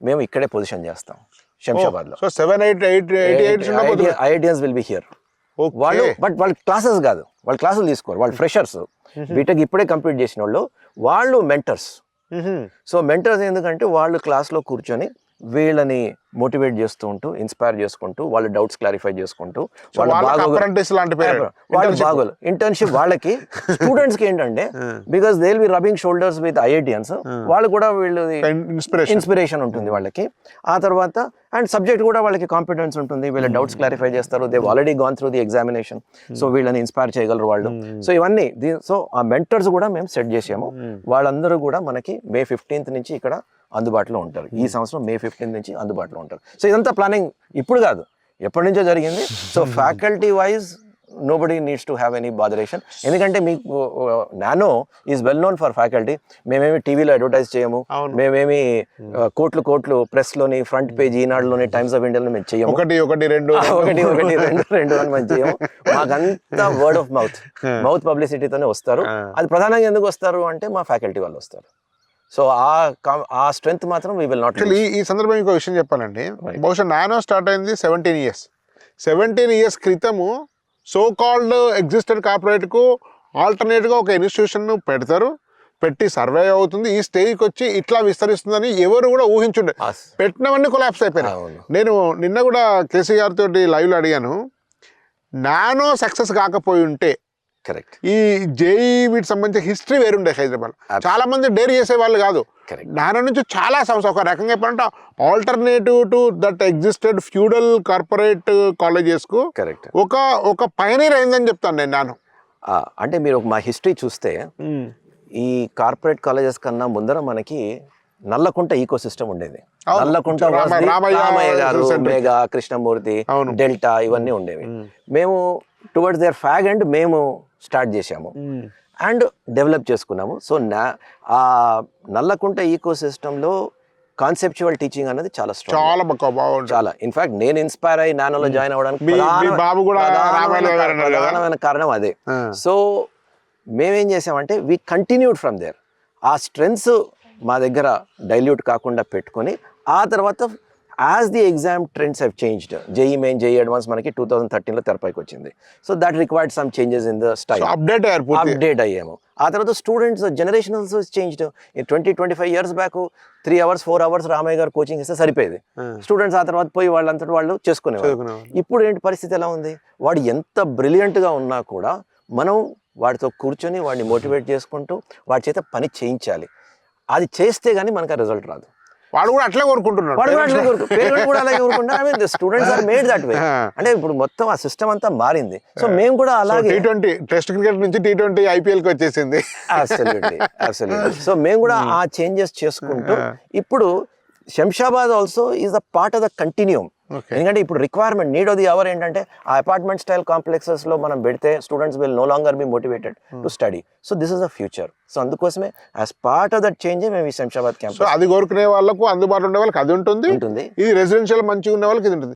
మేము ఇక్కడే పొజిషన్ చేస్తాం శంషాబాద్లో so seven eight eight eighty IITians will be here వాళ్ళు బట్ వాళ్ళ క్లాసెస్ కాదు. వాళ్ళు క్లాసులు తీసుకోరు. వాళ్ళు ఫ్రెషర్స్ బీటెక్ ఇప్పుడే కంప్లీట్ చేసిన వాళ్ళు వాళ్ళు మెంటర్స్ సో మెంటర్స్ ఎందుకంటే వాళ్ళు క్లాస్లో కూర్చొని వీళ్ళని మోటివేట్ చేస్తూ ఉంటూ ఇన్స్పైర్ చేసుకుంటూ వాళ్ళ డౌట్స్ క్లారిఫై చేసుకుంటూ వాళ్ళ వాళ్ళ బాగోలు ఇంటర్న్షిప్ వాళ్ళకి స్టూడెంట్స్కి ఏంటంటే because they will be rubbing shoulders with IITians వాళ్ళు కూడా వీళ్ళు ఇన్స్పిరేషన్ ఇన్స్పిరేషన్ ఉంటుంది వాళ్ళకి. ఆ తర్వాత అండ్ సబ్జెక్ట్ కూడా వాళ్ళకి కాన్ఫిడెన్స్ ఉంటుంది. వీళ్ళ డౌట్స్ క్లారిఫై చేస్తారు. They already gone through the examination so వీళ్ళని ఇన్స్పైర్ చేయగలరు వాళ్ళు. సో ఇవన్నీ సో ఆ మెంటర్స్ కూడా మేము సెట్ చేసాము. వాళ్ళందరూ కూడా మనకి మే ఫిఫ్టీన్త్ నుంచి ఇక్కడ అందుబాటులో ఉంటారు. ఈ సంవత్సరం మే ఫిఫ్టీన్త్ నుంచి అందుబాటులో ఉంటారు. సో ఇదంతా ప్లానింగ్ ఇప్పుడు కాదు. ఎప్పటి నుంచో జరిగింది. So faculty wise nobody needs to have any botheration ఎందుకంటే మీకు Nano is well known for faculty మేమేమి టీవీలో అడ్వర్టైజ్ చేయము. మేమేమి uh, కోట్లు కోట్లు ప్రెస్లోని ఫ్రంట్ పేజ్ ఈనాడులోని టైమ్స్ ఆఫ్ ఇండియాలో మేము చేయము. ఒకటి ఒకటి రెండు ఒకటి ఒకటి రెండు రెండు అని మేము చేయము. మాకంతా వర్డ్ ఆఫ్ మౌత్ మౌత్ పబ్లిసిటీతోనే వస్తారు. అది ప్రధానంగా ఎందుకు వస్తారు అంటే మా ఫ్యాకల్టీ వాళ్ళు వస్తారు. సో ఆ ఆ స్ట్రెంగ్త్ మాత్రం వీ విల్ నాట్ ఈ సందర్భంగా ఇంకో విషయం చెప్పాలండి. బహుశా నానో స్టార్ట్ అయింది సెవెంటీన్ ఇయర్స్ సెవెంటీన్ ఇయర్స్ క్రితము సో కాల్డ్ ఎగ్జిస్టెడ్ కార్పొరేట్కు ఆల్టర్నేట్గా ఒక ఇన్స్టిట్యూషన్ పెడతారు. పెట్టి సర్వే అవుతుంది. ఈ స్టేజ్కి వచ్చి ఇట్లా విస్తరిస్తుందని ఎవరు కూడా ఊహించుండే. పెట్టినవన్నీ కొలాప్స్ అయిపోయినాయి. అవును. నేను నిన్న కూడా కేసీ గారితో లైవ్లో అడిగాను. నానో సక్సెస్ కాకపోయి ఉంటే కరెక్ట్ ఈ జేఈ వీటికి సంబంధించిన హిస్టరీ వేరుండే హైదరాబాద్. చాలా మంది డేర్ చేసే వాళ్ళు కాదు. కరెక్ట్ నాన్న నుంచి చాలా సంస్థ ఒక రకంగా చెప్పాలంటే alternative to that existed feudal corporate కాలేజెస్కు correct ఒక ఒక పైనీర్ అయిందని చెప్తాను నేను నాను అంటే మీరు ఒక మా హిస్టరీ చూస్తే ఈ కార్పొరేట్ కాలేజెస్ కన్నా ముందర మనకి నల్లకుంట ఈకో సిస్టమ్ ఉండేది. నల్లకుంట రామయ్య గారు. మేఘా కృష్ణమూర్తి. డెల్టా ఇవన్నీ ఉండేవి. మేము. టువర్డ్స్ దేర్ ఫ్యాగ్ అండ్ మేము స్టార్ట్ చేసాము అండ్ డెవలప్ చేసుకున్నాము. సో నా ఆ నల్లకుంట ఈకో సిస్టంలో కాన్సెప్చువల్ టీచింగ్ అనేది చాలా స్ట్రాంగ్ చాలా చాలా. ఇన్ఫాక్ట్ నేను ఇన్స్పైర్ అయ్యి నానోలో జాయిన్ అవ్వడానికి బాబు కూడా ప్రధానమైన కారణం అదే. సో మేమేం చేసామంటే వి కంటిన్యూడ్ ఫ్రమ్ దేర్ ఆ స్ట్రెంగ్స్ మా దగ్గర డైల్యూట్ కాకుండా పెట్టుకొని ఆ తర్వాత as the exam trends have changed JEE main JEE advance మనకి టూ థౌసండ్ థర్టీన్లో తెరపైకి వచ్చింది. So that required some changes in the style update update అయ్యాము. ఆ తర్వాత students generation also changed twenty twenty five years back three hours four hours Ramaiah garu coaching ఇస్తే సరిపోయేది. Students ఆ తర్వాత పోయి వాళ్ళంతటి వాళ్ళు చేసుకునేవారు. చదువుకునేవారు. ఇప్పుడు ఏంటి పరిస్థితి ఎలా ఉంది? వాడు ఎంత బ్రిలియంట్గా ఉన్నా కూడా మనం వాడితో కూర్చొని వాడిని మోటివేట్ చేసుకుంటూ వాడి చేత పని చేయించాలి. అది చేస్తే గానీ మనకు ఆ రిజల్ట్ రాదు. వాడు కూడా అట్లే కోరుకుంటున్నాడు. వాడు కూడా కోరుకు- అలాగే కోరుకుంటారు I mean students are made that way. అంటే ఇప్పుడు మొత్తం ఆ సిస్టమ్ అంతా మారింది. సో మేము కూడా అలాగే టీ ట్వంటీ టెస్ట్ క్రికెట్ నుంచి టీ ట్వంటీ ఐపీఎల్కి వచ్చేసింది. అబ్సల్యూట్లీ అబ్సల్యూట్లీ సో మేము కూడా ఆ చేంజెస్ చేసుకుంటూ ఇప్పుడు Shamshabad also is a part of the continuum. ఎందుకంటే ఇప్పుడు requirement need of the hour ఏంటంటే ఆ అపార్ట్మెంట్ స్టైల్ కాంప్లెక్సెస్లో మనం పెడితే students will no longer be motivated to study so this is the future so అందుకోసమే as part of that change మేము ఈ శంషాబాద్ సో క్యాంపస్ అది కోరుకునే వాళ్ళకు అందుబాటులో ఉండే వాళ్ళకి అది ఉంటుంది. ఉంటుంది. ఇది రెసిడెన్షియల్ మంచిగా ఉన్న వాళ్ళకి ఇది ఉంటుంది.